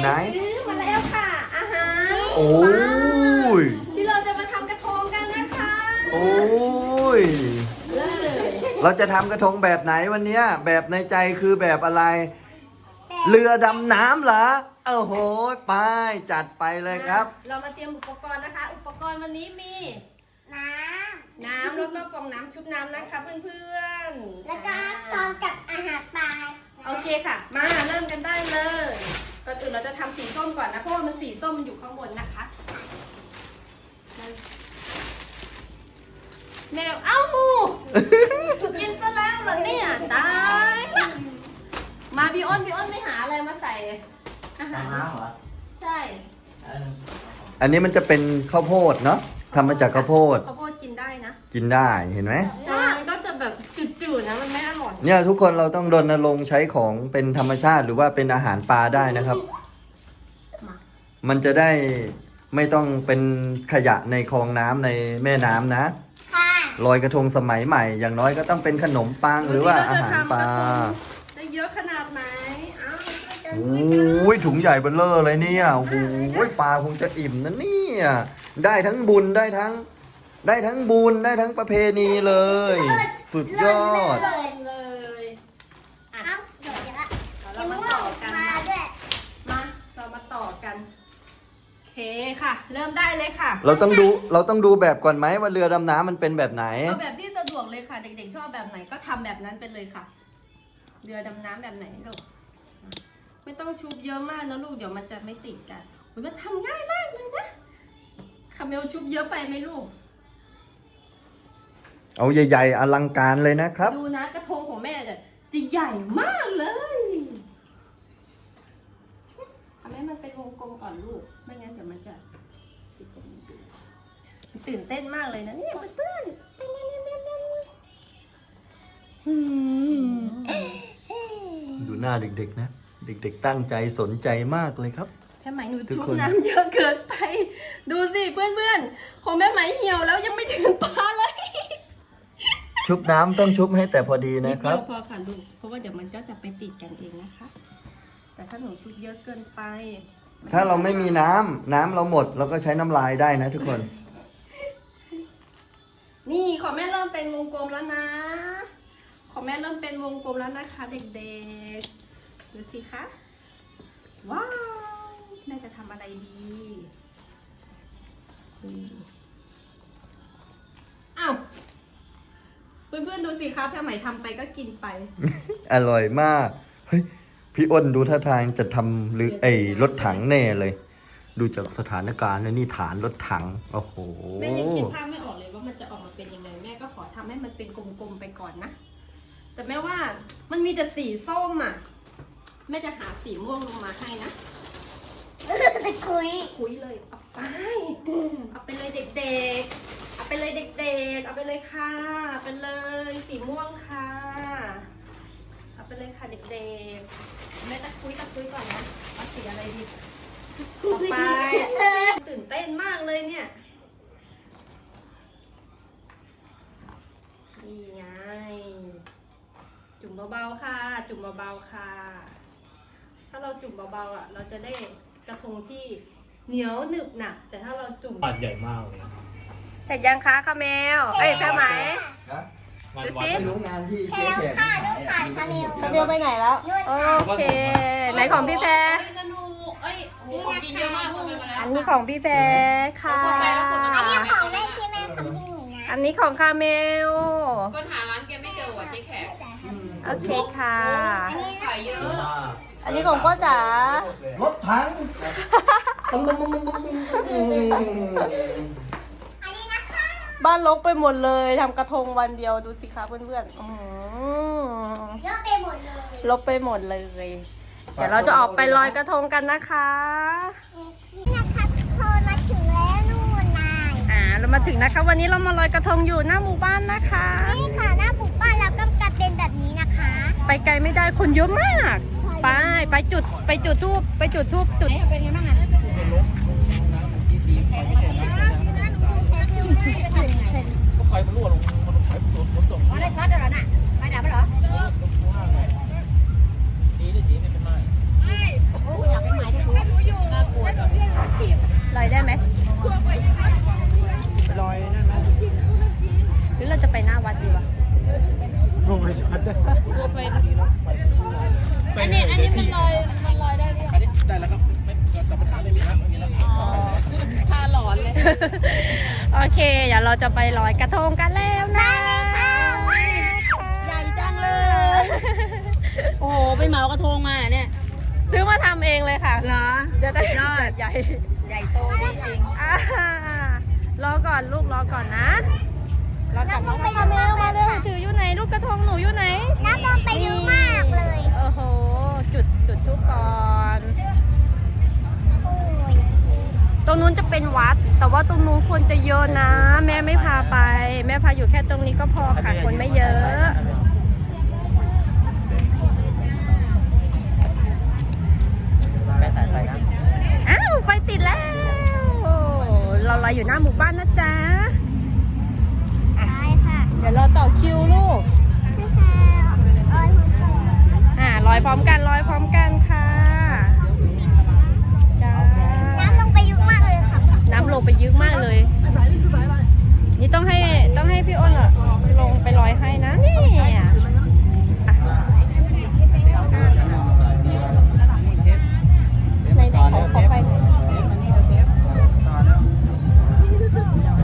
ไหน ซื้อมาแล้วค่ะ อาหารโอ้ย ที่เราจะมาทำกระทงกันนะคะโอ้ยเลยเราจะทำกระทงแบบไหนวันเนี้ย แบบในใจคือแบบอะไร เรือดำน้ำเหรอโอ้โหไปจัดไปเลยครับ เรามาเตรียมอุปกรณ์นะคะ อุปกรณ์วันนี้มี น้น้ำแล้วก็ฟองน้ำชุบน้ำนะคะเพื่อนๆำแล้วก็พร้อมกับอาหารปลาโอเคค่ะ มา เราจะทำสีส้มก่อนนะ เพราะว่ามันสีส้มมันอยู่ข้างบนนะคะแมวเอ้ากินซะแล้วเหรอเนี่ยตายละมาพี่อ้นพี่อ้นไม่หาอะไรมาใส่อาหารน้ำเหรอใช่เอออันนี้มันจะเป็นข้าวโพดเนาะทำมาจากข้าวโพดข้าวโพดกินได้นะ กินได้เห็นไหมแต่มันก็จะแบบจืดๆนะมันไม่อร่อยเนี่ยทุกคนเราต้องรณรงค์ใช้ของเป็นธรรมชาติหรือว่าเป็นอาหารปลาได้นะครับมา มันจะได้ไม่ต้องเป็นขยะในคลองน้ำในแม่น้ำนะ ค่ะลอยกระทงสมัยใหม่ อย่างน้อยก็ต้องเป็นขนมปังหรือว่าอาหารปลาจะเยอะขนาดไหนเอ้าช่วยกันโอช่วยกัน้ยถุงใหญ่เบ้อเลอร์เลยเนี่ยโอ้โหปลาคงจะอิ่มนะเนี่ยได้ทั้งบุญได้ทั้ง ได้ทั้งบุญได้ทั้งประเพณีเลย สุดยอดเลยเลยอะ เอ้าเดี๋ยวจะละ เรามาต่อกัน มา นะ ด้วย มาเรามาต่อกัน โอ เคค่ะ เริ่มได้เลยค่ะเราต้องดูเราต้องดูแบบก่อนไหมว่าเรือดำน้ำมันเป็นแบบไหน เอาแบบที่สะดวกเลยค่ะ เด็กๆชอบแบบไหนก็ทำแบบนั้นไปเลยค่ะ เรือดำน้ำแบบไหนลูกไม่ต้องชุบเยอะมากนะลูกเดี๋ยวมันจะไม่ติดกันอุ๊ยมันทำง่ายมากเลยนะคาเมลชุบเยอะไปไหมลูก เอาใหญ่ ๆ อลังการเลยนะครับ ดูนะกระทงของแม่จะจะใหญ่มากเลยทำให้มันเป็นวงกลมก่อนลูก ไม่งั้นเดี๋ยวมันจะติดกันมันตื่นเต้นมากเลยนะเนี่ยเพื่อนๆดูหน้าเด็กๆนะ เด็กๆตั้งใจสนใจมากเลยครับแม่ไหมหนูทุกชุบคน น้ำเยอะเกินไป ดูสิเพื่อนๆของแม่ไหมเหี่ยวแล้วยังไม่ถึงปลาเลยชุบน้ำต้องชุบให้แต่พอดีนินะดคเดีรัยบวพอค่ะลูกเพราะว่าเดี๋ยวมันก็จะไปติดกันเองนะคะ แต่ถ้าหนูชุบเยอะเกินไป ถ้าเราไม่มีน้ำน้ำเราหมด เราก็ใช้น้ำลายได้นะทุกคน นี่ของแม่เริ่มเป็นวงกลมแล้วนะ ของแม่เริ่มเป็นวงกลมแล้วนะคะ เด็กๆ ดูสิคะ ว้าวแม่จะทำอะไรดีอืมอ้าวเพื่อนๆดูสิคะแพ่ไหมทำไปก็กินไป อร่อยมาก เฮ้ย พี่อ้นดูท่าทางจะทำหรือไอ้รถถังแน่เลย ดูจากสถานการณ์แล้วนี่ฐานรถถัง โอ้โห แม่ยังคิดภาพไม่ออกเลยว่ามันจะออกมาเป็นยังไง แม่ก็ขอทำให้มันเป็นกลมๆไปก่อนนะ แต่แม่ว่ามันมีแต่สีส้มอะ แม่จะหาสีม่วงลงมาให้นะตะคุยคุยเลย เอาไป เอาไปเลยเด็กๆ เอาไปเลยเด็กๆ เอาไปเลยค่ะเอาไปเลยสีม่วงค่ะ เอาไปเลยค่ะเด็กๆ แม่ตะคุยตะคุยก่อนนะเอาสีอะไรดีเอาไปตื่นเต้นมากเลยเนี่ย นี่ไง จุ่มเบาๆค่ะ จุ่มเบาๆค่ะ ถ้าเราจุ่มเบาๆอะ เราจะได้กระทงที่เหนียวหนึบหนักแต่ถ้าเราจุ่มปัดใหญ่มากเลย เสร็จยังคะคาเมลเอ้ยใช่ไหม งานดูวัดสิไม่รู้รู้งานที่แถวค่ะน้องขาดคาเมลคาเมลไปไหนแล้ว โอเค ไหนของพี่แพรสนุกเอ้ยโหของกินเยอะมากคนไปมาแล้วอันนี้ของพี่แพรค่ะ อันนี้ของแม่ที่แม่ทำที่หนูนะ อันนี้ของคาเมลคนหาร้านแกไม่เจอว่ะเจ๊แขกโอเคค่ะขายเยอะ อันนี้ของพ่อจ๋ารถถังตุ้มตุ้มตุ้มตุ้มตุ้มตุ้ม อันนี้นะคะ บ้านลกไปหมดเลยทำกระทงวันเดียวดูสิคะเพื่อนๆอื้อหือเยอะไปหมดเลยลบไปหมดเลย เดี๋ยวเราจะออกไปลอยกระทงกันนะคะ นะคะโทรมาถึงแล้วนู่นนายอ่าเรามาถึงนะคะ วันนี้เรามาลอยกระทงอยู่หน้าหมู่บ้านนะคะ นี่ค่ะหน้าปลูกบ้านเราก็จะเป็นแบบนี้นะคะไปไกลไม่ได้คนเยอะมาก ไปไปจุดไปจุดทูบไปจุดทูบจุด เป็นยังไงบ้างอะ ก็ไฟมันรั่วลงมันไฟมันรั่วฝนตกอ๋อได้ช็อตแล้วหรอนะไฟดับแล้วเหรอดีได้ดีไม่เป็นไรไม่โอ้อยากเป็นไม้ได้คุณน่ากลัวลยได้ไหม เค เดี๋ยวเราจะไปลอยกระทงกันแล้วนะใหญ่จังเลย โอ้โหไปเหมากระทงมาเนี่ยซื้อมาทำเองเลยค่ะ เหรอจะได้ยอดใหญ่ใหญ่โตจริงอ่ารอก่อนลูกรอก่อนนะรอก่อนน้ำลงไปนะเยอะมากเลยถืออยู่ไหนลูกกระทงหนูอยู่ไหนน้ำลงไปเยอะมากเลย โอ้โห จุดจุดทุกก่อนโอ้ย ตรงนู้นจะเป็นวัด แต่ว่าตรงนู้นคนจะเยอะนะ แม่ไม่พาไป แม่พาอยู่แค่ตรงนี้ก็พอค่ะคนไม่เยอะแม่สายไฟนะอ้าวไฟติดแล้ว เราลอยอยู่หน้าหมู่บ้านนะจ๊ะได้ค่ะเดี๋ยวเราต่อคิวลูกนี่ค่ะโอ้ยคุณครูอ่าลอยพร้อมกันลอยพร้อมกันค่ะจ้า น้ำลงไปเยอะมากเลยค่ะ น้ำ ลงไปยึกมากเลยนี่ต้องให้ต้องให้พี่อ้นอะลงไปลอยให้นะนี่อะในในขอขอไปหน่อย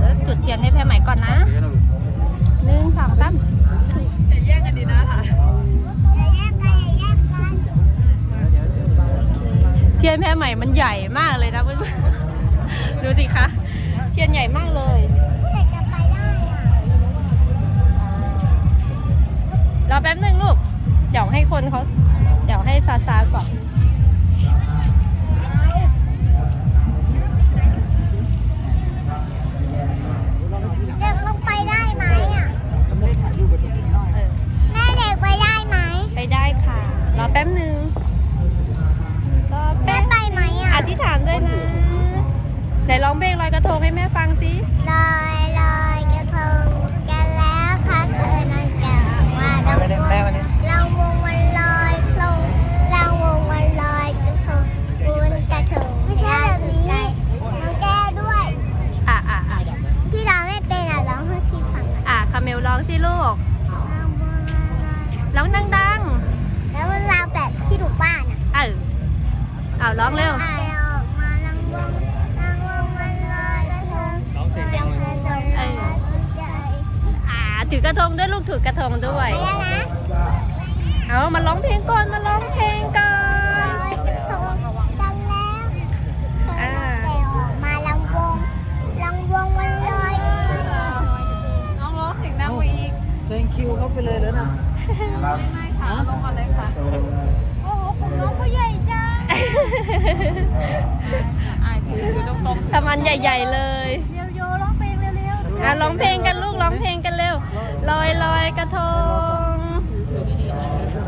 เดี๋ยวจุดเทียนให้แพรใหม่ก่อนนะหนึ่งสองสามอย่าแย่งกันดีนะค่ะอย่าแยกกันอย่าแยกกันเทียนแพรใหม่มันใหญ่มากเลยนะเพื่อนๆ ดูสิคะ เทียนใหญ่มากเลยเพื่อจะไปได้อะรอแป๊บหนึ่งลูก เดี๋ยวให้คนเขา เดี๋ยวให้ซาซาก่อนเด็กลงไปได้ไหมอะเออแม่เด็กไปได้ไหมไปได้ค่ะรอแป๊บหนึ่งรอแม่แป๊บไปไหมอะ อธิษฐานด้วยนะไหนร้องเพ ลงลอยกระทงให้แม่ฟังสิลอยลอยกระทงกันแล้วค่ะเธอนั่นแกว่าเราวงเราวงมันลอยลงเราวงมันลอยกระทงบุญกระทงไม่ใช่แบบนี้น้องแก้ด้วยอะอะอะที่เราไม่เป็นอะร้องให้พี่ฟังอะอะคาเมลร้องสิลูกร้องดังแล้วเราแบบที่ถูกบ้านอะๆเออเอาร้องเร็ว ถือกระทงด้วยลูกถือกระทงด้วยไปแล้วนะเอามาร้องเพลงก่อนมาร้องเพลงก่อนอยกระทงกันแล้วอ่าแต่ออกมาลังวงลังวงมันลอยกระทงน้องร้องเสียงดังไปอีกเซ็งคิวเขาไปเลยแล้วนะไม่ไม่ค่ะลงมาเลยค่ะ โอ้โหผมน้องเขาใหญ่จังอ่าถือถือตรงๆทำอันใหญ่ ๆเลย อะร้องเพลงกันลูกร้องเพลงกันเร็วลอยลอยกระทง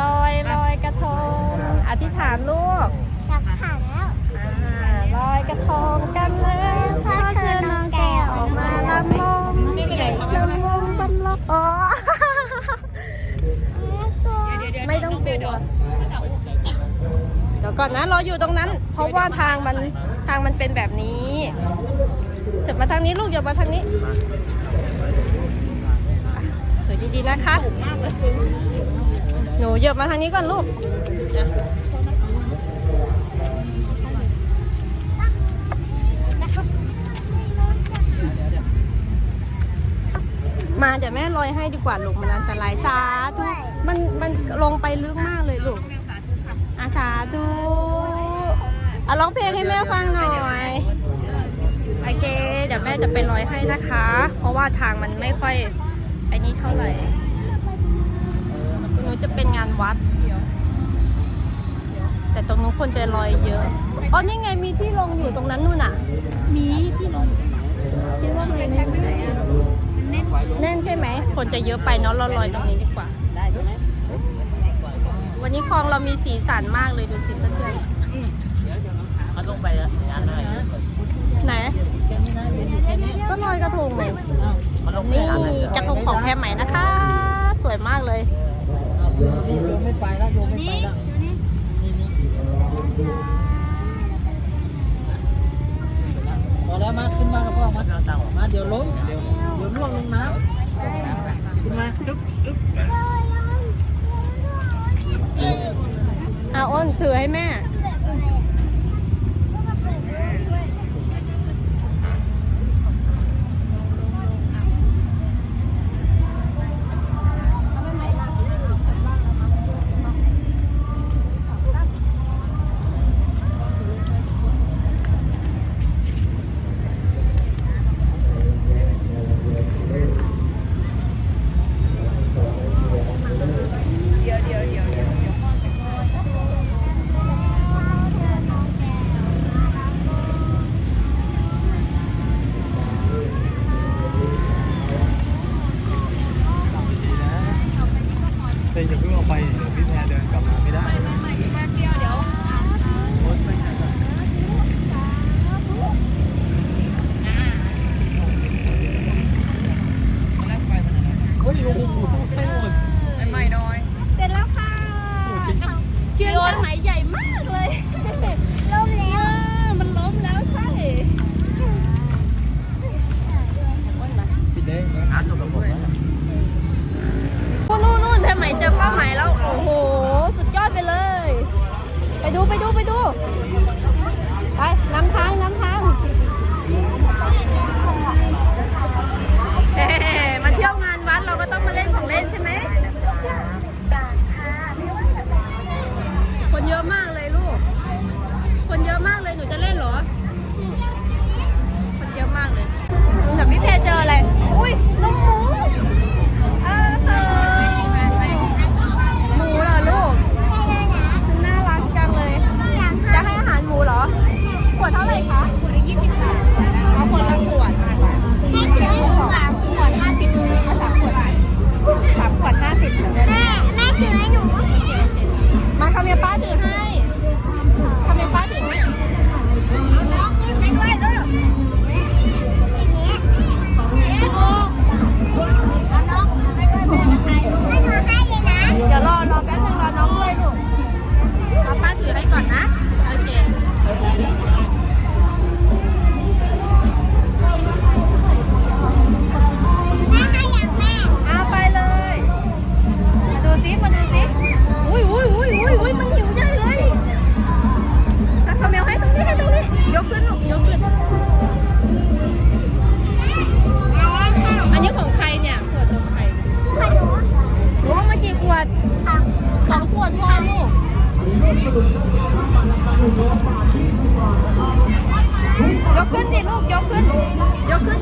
ลอยลอยกระทง อธิษฐานลูกหลักฐาแล้วอ่าลอยกระทงกันแล้วพาเชิญน้องแก้วออกมาลำวงลำวงบนโลกอ๋อไม่ต้องกลัวเดี๋ยวก่อนนะรออยู่ตรงนั้น เพราะว่าทางมันทางมันเป็นแบบนี้เถิบมาทางนี้ลูกอย่ามาทางนี้ ดีๆนะคะ หนูเหยียบมาทางนี้ก่อนลูก มาเดี๋ยวแม่ลอยให้ดีกว่าลูกมันอันตรายสาธุมันมันลงไปลึกมากเลยลูกอาสาธุเอาร้องเพลงให้แม่ฟังหน่อยโอเค เดี๋ยวแม่จะไปลอยให้นะคะ เพราะว่าทางมันไม่ค่อย นี้เท่าไหร่ตรงนู้นจะเป็นงานวัดแต่ตรงนู้นคนจะลอยเยอะ อ๋อ นี่ไงมีที่ลงอยู่ตรงนั้นนู่นน่ะ มีที่ลงคิดว่าไงแม่ไหนอะแน่นใช่ไหม คนจะเยอะไปเนาะเราลอยตรงนี้ดีกว่า ได้ใช่ไหมวันนี้คลองเรามีสีสันมากเลยดูสิเพื่อนมันลงไปแล้วงานอะไรๆไหนก็ลอยกระทงเลยมั นี่จะทงของแพรใหม่นะคะ สวยมากเลย นี่โยมไม่ไปแล้วโยมไม่ไปแล้วพอแล้วมาขึ้นมากับพ่อมามาเดี๋ยวล้มเดี๋ยวล่วงลงน้ำขึ้นมาอึ๊บอึ๊บเอาอ้นถือให้แม่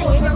ยกขึ้